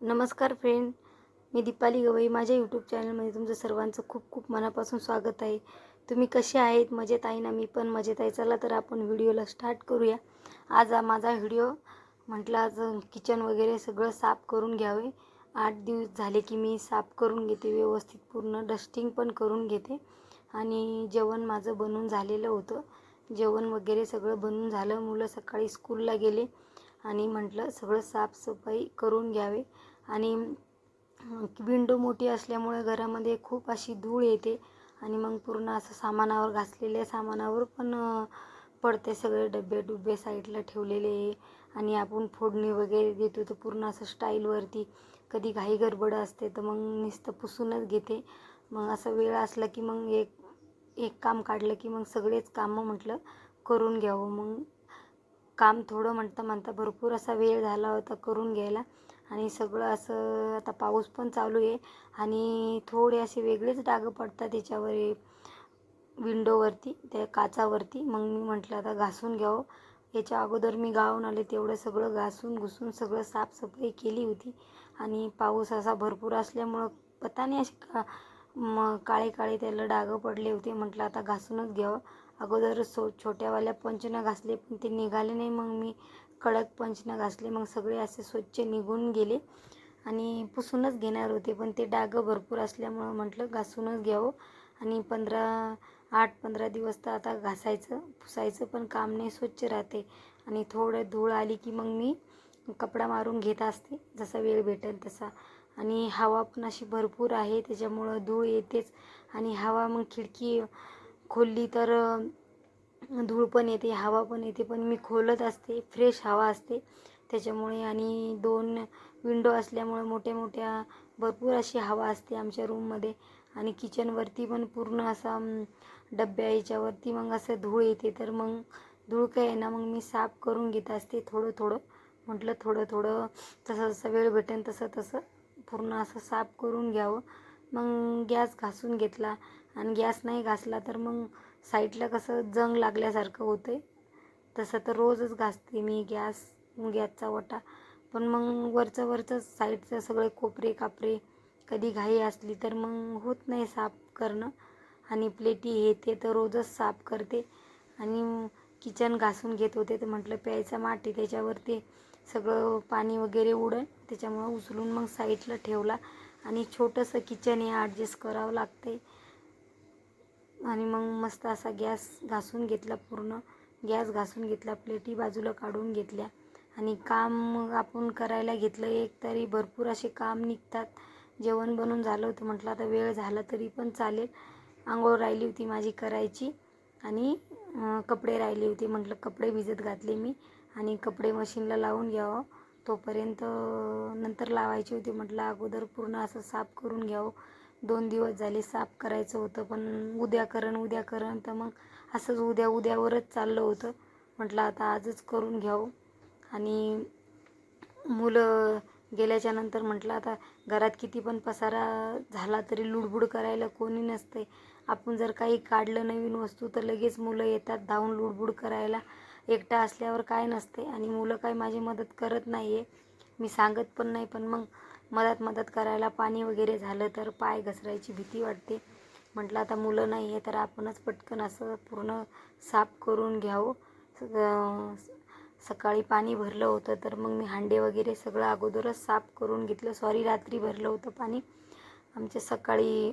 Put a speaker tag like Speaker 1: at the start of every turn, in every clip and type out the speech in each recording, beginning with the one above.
Speaker 1: नमस्कार फ्रेंड मी दीपाली गवई. माझ्या यूट्यूब चॅनलमध्ये तुमचं सर्वांचं खूप खूप मनापासून स्वागत आहे. तुम्ही कसे आहेत? मजेत आहे ना? मी पण मजेत आहे. चला तर आपण व्हिडिओला स्टार्ट करूया. आज माझा व्हिडिओ म्हटलं आज किचन वगैरे सगळं साफ करून घ्यावे. आठ दिवस झाले की मी साफ करून घेते व्यवस्थित पूर्ण डस्टिंग पण करून घेते. आणि जेवण माझं बनवून झालेलं होतं. जेवण वगैरे सगळं बनून झालं. मुलं सकाळी स्कूलला गेले. आणि म्हटलं सगळं साफसफाई करून घ्यावे. आणि विंडो मोठी असल्यामुळे घरामध्ये खूप अशी धूळ येते आणि मग पूर्ण असं सामानावर घासलेल्या सामानावर पण पडते सगळे डबे डुबे साईडला ठेवलेले. आणि आपण फोडणी वगैरे देतो तर पूर्ण असं स्टाईलवरती कधी घाई गडबड असते तर मग नुसतं पुसूनच घेते. मग असं वेळ असला की मग एक एक काम काढलं की मग सगळेच कामं म्हटलं करून घ्यावं. मग काम थोडं म्हणता म्हणता भरपूर असा वेळ झाला होता करून घ्यायला. आणि सगळं असं आता पाऊस पण चालू आहे. आणि थोडे असे वेगळेच डाग पडतात त्याच्यावर विंडोवरती त्या काचावरती. मग मी म्हटलं आता घासून घ्यावं. याच्या अगोदर मी गावून आले तेवढं सगळं घासून घुसून सगळं साफसफाई केली होती. आणि पाऊस असा भरपूर असल्यामुळं पता नाही असे का मग काळे काळे त्याला डाग पडले होते. म्हटलं आता घासूनच घ्यावं. अगोदर सो छोट्यावाल्या पंचनं घासले पण ते निघाले नाही. मग मी कडक पंचनं घासले. मग सगळे असे स्वच्छ निघून गेले. आणि पुसूनच घेणार होते पण ते डाग भरपूर असल्यामुळं म्हटलं घासूनच घ्यावं. आणि पंधरा आठ पंधरा दिवस तर आता घासायचं पुसायचं पण काम नाही स्वच्छ राहते. आणि थोडं धूळ आली की मग मी कपडा मारून घेत असते जसा वेळ भेटेल तसा. आणि हवा पण अशी भरपूर आहे त्याच्यामुळं धूळ येतेच. आणि हवा मग खिडकी खोलली तर धूळ पण येते हवा पण येते पण मी खोलत असते फ्रेश हवा असते. त्याच्यामुळे आणि दोन विंडो असल्यामुळे मोठ्या मोठ्या भरपूर अशी हवा असते आमच्या रूममध्ये आणि किचनवरती पण पूर्ण असा डब्या याच्यावरती मग असं धूळ येते. तर मग धूळ काय आहे ना मग मी साफ करून घेत असते थोडं थोडं. म्हटलं थोडं थोडं तसं जसं वेळ भेटेल तसं तसं पूर्ण असं साफ करून घ्यावं. मग गॅस घासून घेतला. आणि गॅस नाही घासला तर मग साईडला कसं जंग लागल्यासारखं होतं आहे तसं तर रोजच घासते मी गॅस गॅसचा वटा. पण मग वरचं वरचं साईडचं सगळे कोपरे कापरे कधी घाई असली तर मग होत नाही साफ करणं. आणि प्लेटी हे ते तर रोजच साफ करते. आणि किचन घासून घेत होते तर म्हटलं प्यायचा माठी त्याच्यावरती सगळं पाणी वगैरे उडन त्याच्यामुळं उचलून मग साईडला ठेवला. आणि छोटंसं किचन हे ॲडजस्ट करावं लागते आणि मग मस्त असा गॅस घासून घेतला पूर्ण. गॅस घासून घेतला प्लेटी बाजूला काढून घेतल्या. आणि काम मग आपण करायला घेतलं एक तरी भरपूर असे काम निघतात. जेवण बनवून झालं होतं म्हटलं आता वेळ झाला तरी पण चालेल. आंघोळ राहिली होती माझी करायची. आणि कपडे राहिले होते म्हटलं कपडे भिजत घातले मी. आणि कपडे मशीनला लावून घ्यावं. तोपर्यंत नंतर लावायचे होते म्हटलं अगोदर पूर्ण असं साफ करून घ्यावं. दोन दिवस झाले साफ करायचं होतं पण उद्या करण उद्या करण तर मग असंच उद्या उद्यावरच चाललं होतं. म्हटलं आता आजच करून घ्यावं. आणि मुलं गेल्याच्यानंतर म्हटलं आता घरात किती पण पसारा झाला तरी लुडबुड करायला कोणी नसते आपण जर काही काढलं नवीन वस्तू तर लगेच मुलं येतात धावून लुडबुड करायला. एकटा असल्यावर काय नसते आणि मुलं काय माझी मदत करत नाही आहे मी सांगत पण नाही पण मग मदत मदत करायला पाणी वगैरे झालं तर पाय घसरायची भीती वाटते. म्हटलं आता मुलं नाही आहे तर आपणच पटकन असं पूर्ण साफ करून घ्यावं. सकाळी पाणी भरलं होतं तर मग मी हांडे वगैरे सगळं अगोदरच साफ करून घेतलं. सॉरी रात्री भरलं होतं पाणी. आमच्या सकाळी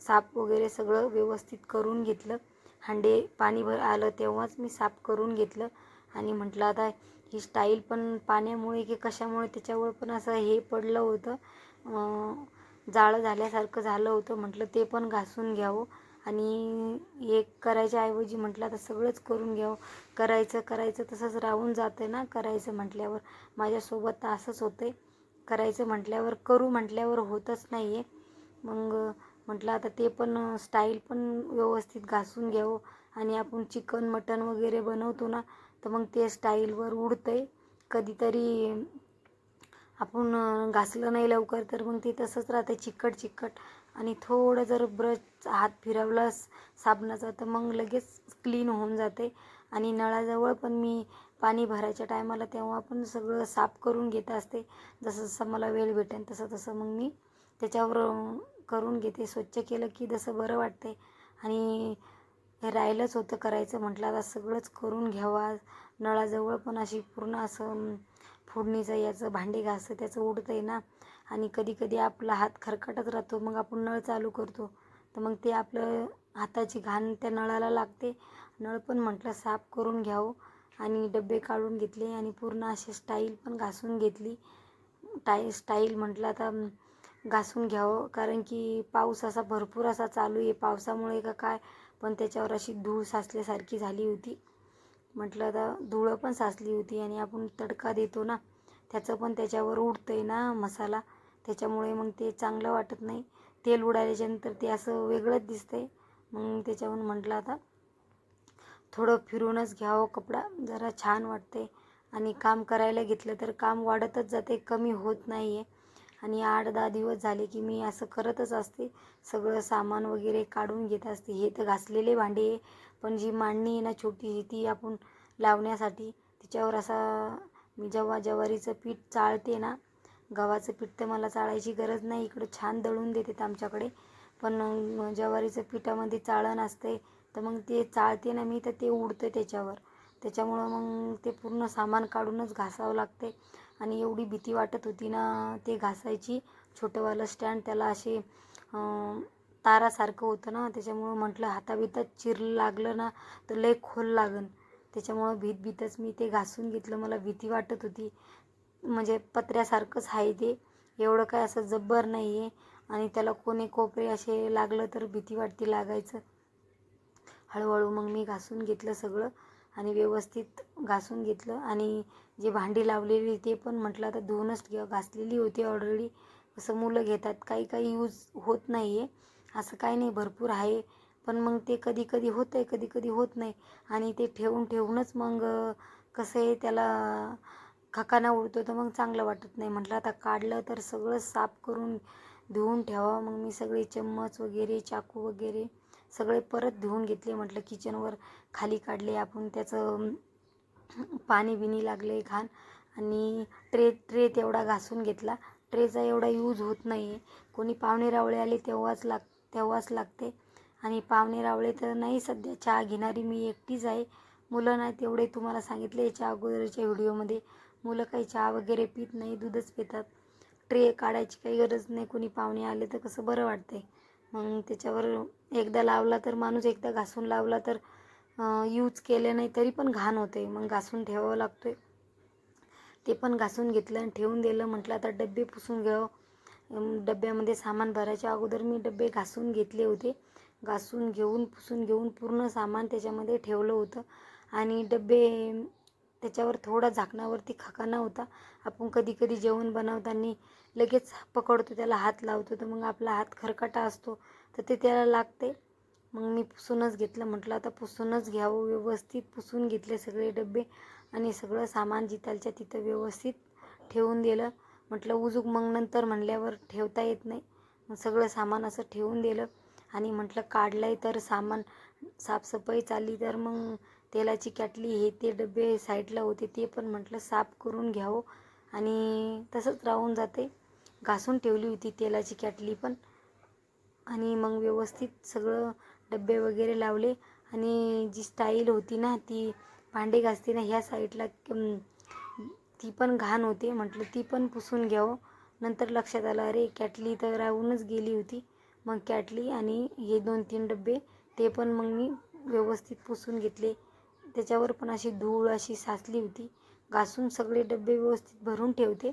Speaker 1: साफ वगैरे सगळं व्यवस्थित करून घेतलं. हांडे पाणी भर आलं तेव्हाच मी साफ करून घेतलं. आणि म्हटलं आता ही स्टाईल पण पाण्यामुळे की कशामुळे त्याच्यावर पण असं हे पडलं होतं. जाळं झाल्यासारखं झालं होतं. म्हटलं ते पण घासून घ्यावं. आणि एक करायच्या ऐवजी म्हटलं आता सगळंच करून घ्यावं. करायचं करायचं तसंच राहून जातं ना करायचं म्हटल्यावर. माझ्यासोबत तर असंच होतं आहे करायचं म्हटल्यावर करू म्हटल्यावर होतच नाही आहे मग म्हटलं आता ते पण स्टाईल पण व्यवस्थित घासून घ्यावं. आणि आपण चिकन मटन वगैरे बनवतो ना तर मग ते स्टाईलवर उडते कधीतरी आपण घासलं नाही लवकर तर मग ते तसंच राहतं चिकट चिकट. आणि थोडं जर ब्रश हात फिरवला साबणाचा तर मग लगेच क्लीन होऊन जाते आणि नळाजवळ पण मी पाणी भरायच्या टायमाला तेव्हा पण सगळं साफ करून घेत असते. जसं जसं मला वेळ भेटेल तसं तसं मग मी त्याच्यावर करून घेते. स्वच्छ केलं की जसं बरं वाटते आणि राहिलंच होतं करायचं म्हटलं आता सगळंच करून घ्यावा. नळाजवळ पण अशी पूर्ण असं फोडणीचं याचं भांडे घासं त्याचं उडतं आहे ना. आणि कधी कधी आपला हात खरकटत राहतो मग आपण नळ चालू करतो. तर मग ते आपलं हाताची घाण त्या नळाला लागते. नळ पण म्हटलं साफ करून घ्यावं. आणि डबे काढून घेतले आणि पूर्ण अशी स्टाईल पण घासून घेतली. टाई स्टाईल म्हटलं आता घासून घ्यावं. कारण की पाऊस असा भरपूर असा चालू आहे. पावसामुळे का काय? पण त्याच्यावर अशी धूळ साचल्यासारखी झाली होती. म्हटलं आता धुळं पण साचली होती आणि आपण तडका देतो ना त्याचं पण त्याच्यावर उडतं आहे ना मसाला. त्याच्यामुळे मग ते चांगलं वाटत नाही. तेल उडाल्याच्यानंतर ते असं वेगळंच दिसतंय. मग त्याच्याहून म्हटलं आता थोडं फिरूनच घ्यावं कपडा. जरा छान वाटते आणि काम करायला घेतलं तर काम वाढतच जाते कमी होत नाही आहे आणि आठ दहा दिवस झाले की मी असं करतच असते. सगळं सामान वगैरे काढून घेत असते. हे तर घासलेले भांडे आहे. पण जी मांडणी आहे ना छोटी ती आपण लावण्यासाठी तिच्यावर असा मी जेव्हा ज्वारीचं पीठ चाळते ना गव्हाचं पीठ तर मला चाळायची गरज नाही. इकडं छान दळून देतात आमच्याकडे. पण ज्वारीचं पिठामध्ये चाळण असते तर मग ते चाळते ना मी तर ते उडतं त्याच्यावर. त्याच्यामुळं मग ते पूर्ण सामान काढूनच घासावं लागते आणि एवढी भीती वाटत होती ना ते घासायची. छोटंवालं स्टँड त्याला असे तारासारखं होतं ना त्याच्यामुळं म्हटलं हाताबितात चिर लागलं ना तर लय खोल लागन. त्याच्यामुळं भीत भीतच मी ते घासून घेतलं. मला भीती वाटत होती. म्हणजे पत्र्यासारखंच आहे ते. एवढं काय असं जब्बर नाही आहे आणि त्याला कोणी कोपरे असे लागलं तर भीती वाटते लागायचं. हळूहळू मग मी घासून घेतलं सगळं. आणि व्यवस्थित घासून घेतलं. आणि जे भांडी लावलेली ते पण म्हटलं आता धुवूनच घ्या. घासलेली होती ऑलरेडी असं मुलं घेतात. काही काही यूज होत नाही आहे असं काही नाही. भरपूर आहे. पण मग ते कधी कधी होतं आहे कधी कधी होत नाही. आणि ते ठेवून ठेवूनच मग कसं आहे त्याला खकाना उडतो तर मग चांगलं वाटत नाही. म्हटलं आता काढलं तर सगळं साफ करून धुवून ठेवा मग मी सगळे चम्मच वगैरे चाकू वगैरे सगळे परत धुवून घेतले. म्हटलं किचनवर खाली काढले आपण. त्याचं पाणी बिनी लागले घाण. आणि ट्रे ट्रे तेवढा घासून घेतला. ट्रेचा एवढा यूज होत नाही आहे कोणी पाहुणे रावळे आले तेव्हाच लाग तेव्हाच लागते. आणि पाहुणे रावळे तर नाही सध्या. चहा घेणारी मी एकटीच आहे. मुलं नाही तेवढे तुम्हाला सांगितले याच्या अगोदरच्या व्हिडिओमध्ये. मुलं काही चहा वगैरे पित नाही दूधच पितात. ट्रे काढायची काही गरज नाही. कोणी पाहुणे आले तर कसं बरं वाटतंय. मग त्याच्यावर एकदा लावला तर माणूस एकदा घासून लावला तर यूज केले नाही तरी पण घाण होते. मग घासून ठेवावं लागतोय. ते पण घासून घेतलं आणि ठेवून दिलं. म्हटलं आता डबे पुसून घ्यावं. डब्यामध्ये सामान भरायच्या अगोदर मी डबे घासून घेतले होते. घासून घेऊन पुसून घेऊन पूर्ण सामान त्याच्यामध्ये ठेवलं होतं. आणि डबे त्याच्यावर थोडा झाकणावरती खकाना होता आपण कधी कधी जेवण बनवताना लगेच पकडतो त्याला हात लावतो तर मग आपला हात खरकाटा असतो तर ते त्याला लागते. मग मी पुसूनच घेतलं म्हटलं आता पुसूनच घ्यावं व्यवस्थित पुसून घेतले सगळे डबे आणि सगळं सामान जितालच्या तिथं व्यवस्थित ठेवून दिलं. म्हटलं उजूक मग नंतर म्हणल्यावर ठेवता येत नाही. मग सगळं सामान असं ठेवून दिलं आणि म्हटलं काढलं आहे तर सामान साफसफाई चालली तर मग तेलाची कॅटली हे ते डबे साईडला होते ते पण म्हटलं साफ करून घ्यावं. आणि तसंच राहून जाते. घासून ठेवली होती तेलाची कॅटली पण. आणि मग व्यवस्थित सगळं डबे वगैरे लावले. आणि जी स्टाईल होती ना ती भांडे घासते ना ह्या साईडला ती पण घाण होते. म्हटलं ती पण पुसून घ्यावं. नंतर लक्षात आलं अरे कॅटली तर राहूनच गेली होती. मग कॅटली आणि हे दोन तीन डबे ते पण मग मी व्यवस्थित पुसून घेतले. त्याच्यावर पण अशी धूळ अशी साचली होती. घासून सगळे डबे व्यवस्थित भरून ठेवते.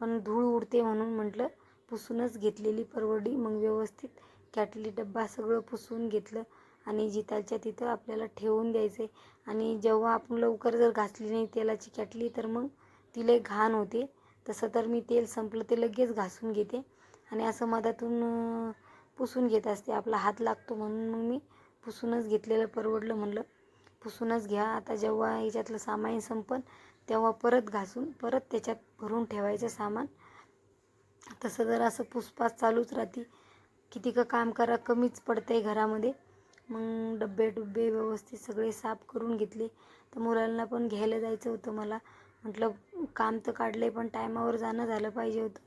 Speaker 1: पण धूळ उडते म्हणून म्हटलं पुसूनच घेतलेली परवडी. मग व्यवस्थित कॅटली डब्बा सगळं पुसून घेतलं आणि जिताच्या तिथं आपल्याला ठेवून द्यायचे. आणि जेव्हा आपण लवकर जर घासली नाही तेलाची कॅटली तर मग तिला घाण होते. तसं तर मी तेल संपलं ते लगेच घासून घेते. आणि असं मधातून पुसून घेत असते. आपला हात लागतो म्हणून मग मी पुसूनच घेतलेलं परवडलं म्हणलं. पुसूनच घ्या. आता जेव्हा याच्यातलं सामान संपन तेव्हा परत घासून परत त्याच्यात भरून ठेवायचं सामान. तसं जर असं पुसपास चालूच राहते. किती का काम करा कमीच पडतंय घरामध्ये. मग डब्बे डुब्बे व्यवस्थित सगळे साफ करून घेतले. तर मुलांना पण घ्यायला जायचं होतं मला. म्हटलं काम तर काढले पण टायमावर जाणं झालं पाहिजे होतं.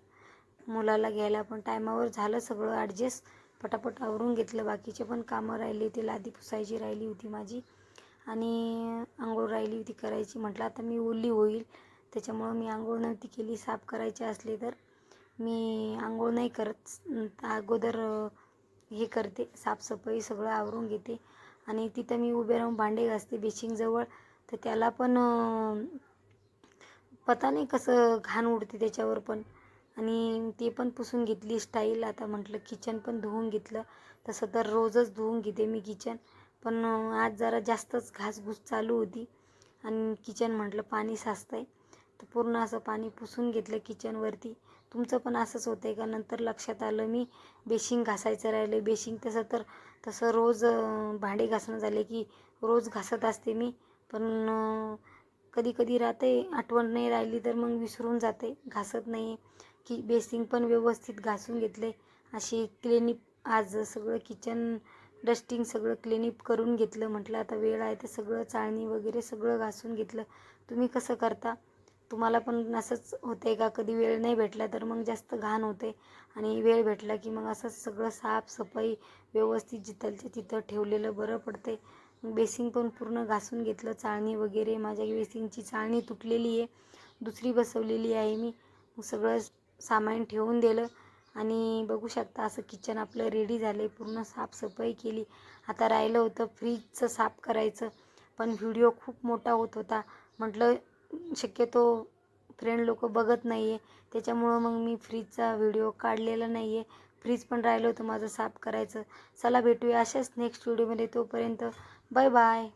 Speaker 1: मुलाला घ्यायला पण टायमावर झालं सगळं ॲडजस्ट पटापट आवरून घेतलं. बाकीचे पण कामं राहिली होती लादी पुसायची राहिली होती माझी. आणि आंघोळ राहिली होती करायची. म्हटलं आता मी ओली होईल. त्याच्यामुळं मी आंघोळ नव्हती केली. साफ करायची असली तर मी आंघोळ नाही करत. अगोदर हे करते. साफसफाई सगळं आवरून घेते. आणि तिथं मी उभे राहून भांडे घासते बेशिंगजवळ. तर त्याला पण पता नाही कसं घाण उडते त्याच्यावर पण. आणि ते पण पुसून घेतली स्टाईल आता म्हटलं किचन पण धुवून घेतलं. तसं तर रोजच धुवून घेते मी किचन पण आज जरा जास्तच घासघूस चालू होती आणि किचन म्हटलं पाणी साचतं आहे तर पूर्ण असं पाणी पुसून घेतलं किचनवरती तुमचं पण असंच होतं आहे का? नंतर लक्षात आलं मी बेशिंग घासायचं राहिलं बेशिंग तसं तर तसं रोज भांडे घासणं झाले की रोज घासत असते मी. पण कधी कधी राहते आठवण नाही राहिली तर मग विसरून जाते. घासत नाही की बेसिंग पण व्यवस्थित घासून घेतले अशी क्लिनिक आज सगळं किचन डस्टिंग सगळं क्लिनिप करून घेतलं. म्हटलं आता वेळ आहे तर सगळं चाळणी वगैरे सगळं घासून घेतलं. तुम्ही कसं करता? तुम्हाला पण असंच होते का? कधी वेळ नाही भेटला तर मग जास्त घाण होते. आणि वेळ भेटला की मग असंच सगळं साफसफाई व्यवस्थित जिथलच्या तिथं ठेवलेलं बरं पडते. बेसिंग पण पूर्ण घासून घेतलं. चाळणी वगैरे माझ्या बेसिंगची चाळणी तुटलेली आहे. दुसरी बसवलेली आहे मी. सगळं सामान ठेवून दिलं. आणि बघू शकता असं किचन आपलं रेडी झालं आहे पूर्ण साफसफाई केली. आता राहिलं होतं फ्रीजचं साफ करायचं पण व्हिडिओ खूप मोठा होत होता. म्हटलं शक्यतो फ्रेंड लोक बघत नाही आहे त्याच्यामुळं मग मी फ्रीजचा व्हिडिओ काढलेला नाही आहे फ्रीज पण राहिलं होतं माझं साफ करायचं. चला भेटूया अशाच नेक्स्ट व्हिडिओमध्ये तोपर्यंत बाय बाय